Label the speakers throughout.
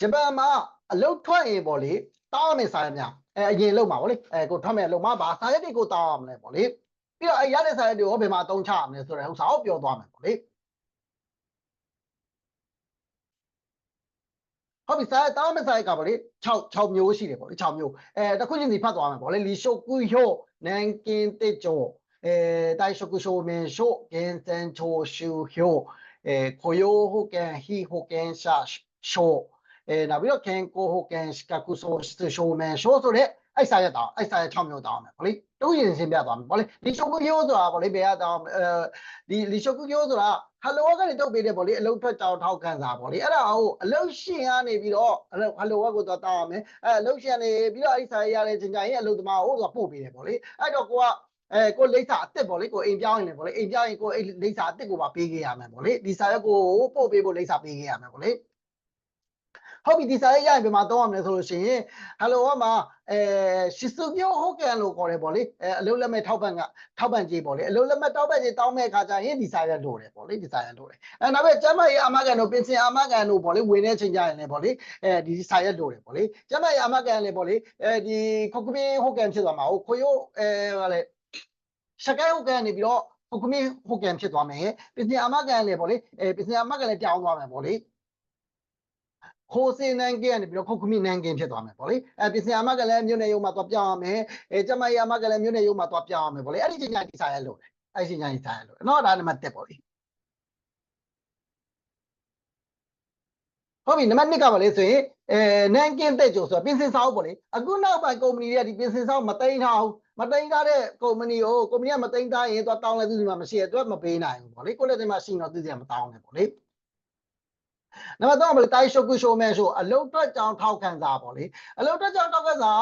Speaker 1: ဂျပန်မှာအလုတ်ထွက်ရင်ပေါ့လေတောင်းရမယ်စာရက်များအဲအရင်လုံမှာပေါ့လေအဲကိုထွက်မယ်လုံမှာပါစာရက်တွေကိုတောင်းရမလဲပေါ့လေပြီးတော့အဲရတဲ့စာရက်တွေကိုဘယ်မှာအသုံးချရမလဲဆိုတဲ့ဥစ္စာကိုပြောသွားမယ်ပေါ့လေဟုတ်ပြီစာရက်တောင်းမယ်စာရက်ကပေါ့လေ6 6မျိုးရှိတယ်ပေါ့လေ6မျိုးအဲတစ်ခုချင်းစီဖတ်သွားမယ်ပေါ့လေလီရှိုကူဟိုနန်ကင်တေဂျိုအဲတိုင်ရှိုကူရှိုမင်ရှိုဂင်စန်ချိုရှူဟိုအဲကိုယိုဟိုကန်ဟီဟိုကန်ရှာရှို အဲနောက်ပြီးတော့ကန်ကိုဟိုကန်စကာကူဆိုရှိုမင်ရှိုဆိုတဲ့အဲ့စာရက်တောင်းအဲ့စာရက်6မျိုးတောင်းမယ်ပေါ့လေတူရင်ရှင်းပြသွားမယ်ပေါ့လေလီရှိုကူဟိုဆိုတာပေါ့လေဘယ်ကတောင်းအဲဒီလီရှိုကူဟိုဆိုတာဟယ်လိုကနေတုတ်ပေးတယ်ပေါ့လေအလုံးထွက်တောင်းထောက်ခံစာပေါ့လေအဲ့ဒါကိုအလုံးရှင်ကနေပြီးတော့အလုံးဟယ်လိုကိုတော့တောင်းရမယ်အဲအလုံးရှင်နေပြီးတော့အဲ့စာရက်ရတဲ့ချိန်ကျရင်အလုံးသမားကိုတော့ပို့ပေးတယ်ပေါ့လေအဲ့တော့ကိုကအဲကိုလိမ့်စာအစ်စ်ပေါ့လေကိုအိမ်ပြောင်းရင်လေပေါ့လေအိမ်ပြောင်းရင်ကိုအိမ်လိမ့်စာအစ်စ်ကိုပါပေးခဲ့ရမယ်ပေါ့လေဒီစာရက်ကိုပို့ပေးဖို့လိမ့်စာပေးခဲ့ရမယ်ပေါ့လေ ဟုတ်ပြီဒီစာရက်ရရင်ပြန်မတော့ရမလဲဆိုလို့ရှိရင်ဟယ်လိုကမှအဲရှစ်စုမျိုးဟုတ်ကန်လို့ခေါ်တယ်ပေါ့လေအဲအလုံးလက်မဲ့ထောက်ပံ့ကထောက်ပံ့ကြေးပေါ့လေအလုံးလက်မဲ့ထောက်ပံ့ကြေးတောင်းမဲ့အခါကျရင်ဒီစာရက်လိုတယ်ပေါ့လေဒီစာရက်လိုတယ်အဲနောက်ပြီးကျမကြီးအာမကန်တို့ပင်စင်အာမကန်တို့ပေါ့လေဝင်တဲ့ချိန်ကျရင်လည်းပေါ့လေအဲဒီစာရက်လိုတယ်ပေါ့လေကျမကြီးအာမကန်လည်းပေါ့လေအဲဒီခုတ်ကပင်းဟုတ်ကန်ဖြစ်သွားမှာဟုတ်ခွေရိုးအဲဟာလေရှကဲဟုတ်ကန်နေပြီးတော့ခုတ်ကပင်းဟုတ်ကန်ဖြစ်သွားမယ်ပင်စင်အာမကန်လည်းပေါ့လေအဲပင်စင်အာမကန်လည်းပြောင်းသွားမယ်ပေါ့လေ ခိုးစင်းနန်းကင်းကနေပြီးတော့ခုတ်ခမီနန်းကင်းဖြစ်သွားမယ်ပေါ့လေအဲပစ္စည်းအမကလည်းမြို့နယ်ရုံမှာသွားပြောင်းရမယ်အဲကျမကြီးအမကလည်းမြို့နယ်ရုံမှာသွားပြောင်းရမယ်ပေါ့လေအဲ့ဒီချိန်ကျဒီစားရလို့အဲ့ဒီချိန်ကျဒီစားရလို့နော်ဒါနံပါတ်1ပေါ့လေဟုတ်ပြီနံပါတ်2ကပါလေဆိုရင်အဲနန်းကင်းတက်ကြိုဆိုတာပင်စင်စာအုပ်ပေါ့လေအခုနောက်ပိုင်းကုမ္ပဏီတွေကဒီပင်စင်စာအုပ်မသိမ်းထားဘူးမသိမ်းထားတဲ့ကုမ္ပဏီကိုကုမ္ပဏီကမသိမ်းထားရင်သွားတောင်းလဲသူဒီမှာမရှိရတော့မပေးနိုင်ဘူးပေါ့လေကိုယ့်လက်ထဲမှာရှိရင်တော့သူစီကမတောင်းနဲ့ပေါ့လေ နံပါတ်3ကဘယ်လိုတိုင်းရှုပ်ကူရှုံမဲဆိုအလုတ်အတွက်ကြောင်းထောက်ခံစာပေါ့လေအလုတ်အတွက်ကြောင်းထောက်ခံစာ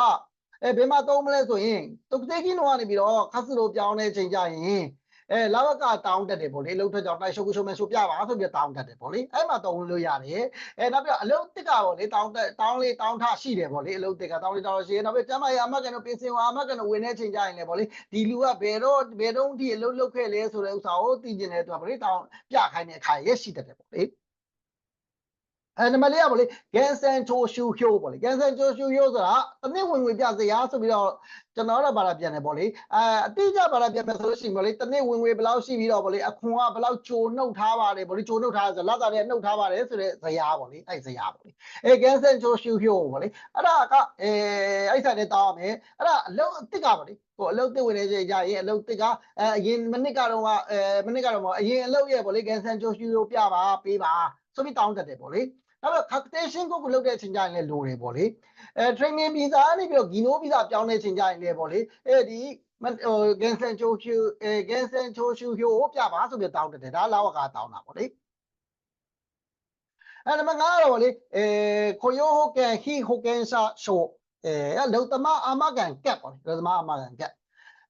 Speaker 1: အဲဘယ်မှာသုံးမလဲဆိုရင်တုတ်သေးကြီးတော့ကနေပြီးတော့ခတ်စလိုပြောင်းတဲ့ချိန်ကြရင်အဲလာဘကတောင်းတက်တယ်ပေါ့လေအလုတ်ထွက်ကြောင်းတိုင်းရှုပ်ကူရှုံမဲဆိုပြပါဆိုပြီးတောင်းတက်တယ်ပေါ့လေအဲ့မှာသုံးလို့ရတယ်အဲနောက်ပြီးတော့အလုတ်တစ်ကပေါ့လေတောင်းတက်တောင်းလေးတောင်းထရှိတယ်ပေါ့လေအလုတ်တစ်ကတောင်းလေးတောင်းလို့ရှိရင်နောက်ပြီးကျမရအမကန်တို့ပြင်စင်ဝါအမကန်တို့ဝင်တဲ့ချိန်ကြရင်လည်းပေါ့လေဒီလူကဘယ်တော့ဘယ်တော့ဒီအလုတ်လုတ်ခဲ့လဲဆိုတဲ့ဥစ္စာကိုသိကျင်တဲ့အတွက်ပေါ့လေတောင်းပြခိုင်းတဲ့အခါရရှိတတ်တယ်ပေါ့လေ အဲနံပါတ်လေးကပေါ့လေဂန်ဆန်ချိုရှူဟျိုပေါ့လေဂန်ဆန်ချိုရှူဟျိုဆိုတာတစ်နှစ်ဝင်ငွေပြစရာဆိုပြီးတော့ကျွန်တော်တို့ဘာသာပြန်တယ်ပေါ့လေအဲအတိအကျဘာသာပြန်မယ်ဆိုလို့ရှိရင်ပေါ့လေတစ်နှစ်ဝင်ငွေဘယ်လောက်ရှိပြီးတော့ပေါ့လေအခွန်ကဘယ်လောက်ချိုနှုတ်ထားပါတယ်ပေါ့လေချိုနှုတ်ထားဆိုတော့လက်သားတွေနှုတ်ထားပါတယ်ဆိုတဲ့ဇယားပေါ့လေအဲ့ဇယားပေါ့လေအဲဂန်ဆန်ချိုရှူဟျိုပေါ့လေအဲ့ဒါကအဲအဲ့ဆိုင်နဲ့တောင်းရမယ်အဲ့ဒါအလုံးအစ်စ်ကပေါ့လေဟိုအလုတ်တစ်ဝင်နေကြရရင်အလုတ်တစ်ကအဲအရင်မိနစ်ကတော့အဲမိနစ်ကတော့အရင်အလုတ်ရဲ့ပေါ့လေကန်ဆန်ချိုရှူကိုပြပါပေးပါဆိုပြီးတောင်းတတ်တယ်ပေါ့လေ နောက်တော့ calculation ကိုကိုလုပ်တဲ့အချိန်ကျရင်လည်းလိုတယ်ပေါ့လေအဲ training visa ကနေပြီးတော့ Gino visa ပြောင်းတဲ့အချိန်ကျရင်လည်းပေါ့လေအဲဒီဟို Gansen Choshu အဲ Gansen Choshu ဟိုပြပါဆိုပြီးတောင်းတတယ်ဒါလာဝကတောင်းတာပေါ့လေအဲနံပါတ်5တော့ပေါ့လေအဲခိုယိုဟိုကန်ဟီဟိုကန်ရှာရှိုအဲလုံသမအာမကန်ကက်ပေါ့လေလုံသမအာမကန်ကက်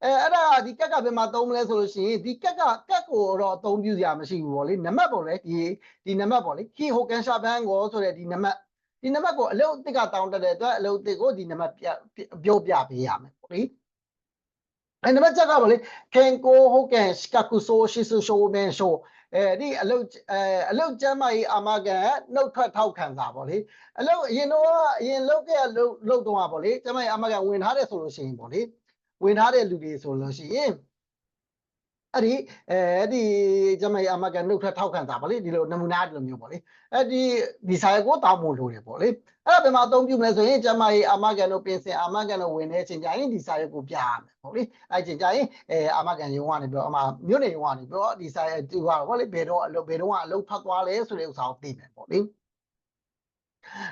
Speaker 1: အဲအဲ့ဒါဒီကက်ကဘယ်မှာသုံးမလဲဆိုလို့ရှိရင်ဒီကက်ကကက်ကိုတော့အသုံးပြုစရာမရှိဘူးပေါ့လေနံပါတ်ပေါ့လေဒီဒီနံပါတ်ပေါ့လေခီဟိုကန်ရှာဘန်ကိုဆိုတဲ့ဒီနံပါတ်ဒီနံပါတ်ကိုအလုတ်အစ်ကတောင်းတက်တဲ့အတွက်အလုတ်အစ်ကိုဒီနံပါတ်ပြောပြပေးရမယ်ပေါ့လေအဲနံပါတ်ချက်ကပေါ့လေကန်ကိုဟိုကန်စကကူဆိုရှိဆူရှိုမန်ရှိုအဲဒီအလုတ်အဲအလုတ်ကျမ်းမကြီးအာမကန်နှုတ်ထွက်ထောက်ခံစာပေါ့လေအလုတ်အရင်တော့အရင်လုတ်ခဲ့လုတ်လုတ်တော့ပေါ့လေကျမ်းမကြီးအာမကန်ဝင်ထားတယ်ဆိုလို့ရှိရင်ပေါ့လေ ဝင်ထားတဲ့လူတွေဆိုလို့ရှိရင်အဲ့ဒီအဲဒီကျမကြီးအမကန်နှုတ်ထွက်ထောက်ခံတာပါလေဒီလိုနမူနာဒီလိုမျိုးပေါ့လေအဲ့ဒီဒီဆိုင်ကိုတောင်းဖို့လိုတယ်ပေါ့လေအဲ့ဒါဘယ်မှာအသုံးပြုမလဲဆိုရင်ကျမကြီးအမကန်တို့ပြင်ဆင်အမကန်တို့ဝင်တဲ့အချိန်ကျရင်ဒီဆိုင်ကိုပြရမယ်ပေါ့လေအဲ့ချိန်ကျရင်အဲအမကန်ရုံကနေပြောအမမြို့နေရုံကနေပြောဒီဆိုင်သူကတော့ပေါ့လေဘယ်တော့အလုပ်ဘယ်တော့ကအလုပ်ဖတ်သွားလဲဆိုတဲ့ဥစ္စာကိုသိမယ်ပေါ့လေ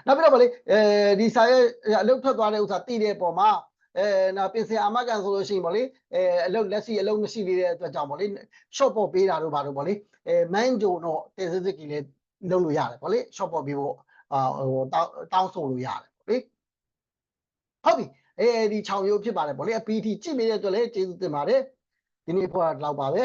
Speaker 1: နောက်ပြီးတော့ဗလေအဲဒီဆိုင်ရဲ့အလုပ်ထွက်သွားတဲ့ဥစ္စာသိတဲ့ပုံမှာ အဲနော်ပင်စင်အာမကန်ဆိုလို့ရှိရင်ဗောလေအဲအလုပ်လက်ရှိအလုပ်မရှိသေးတဲ့အတွက်ကြောင့်ဗောလေ short ပေါ်ပေးတာတို့ဘာတို့ဗောလေအဲမန်ဂျိုတော့တင်စစ်စစ်ကြီးလည်းလုပ်လို့ရတယ်ဗောလေ short ပေါ်ပေးဖို့အာဟိုတောင်းဆိုလို့ရတယ်ဗောလေဟုတ်ပြီအဲဒီ6ရိုးဖြစ်ပါတယ်ဗောလေအပီတီကြည့်နေတဲ့အတွက်လည်းကျေးဇူးတင်ပါတယ်ဒီနေ့ဖွာတော့ပါပဲ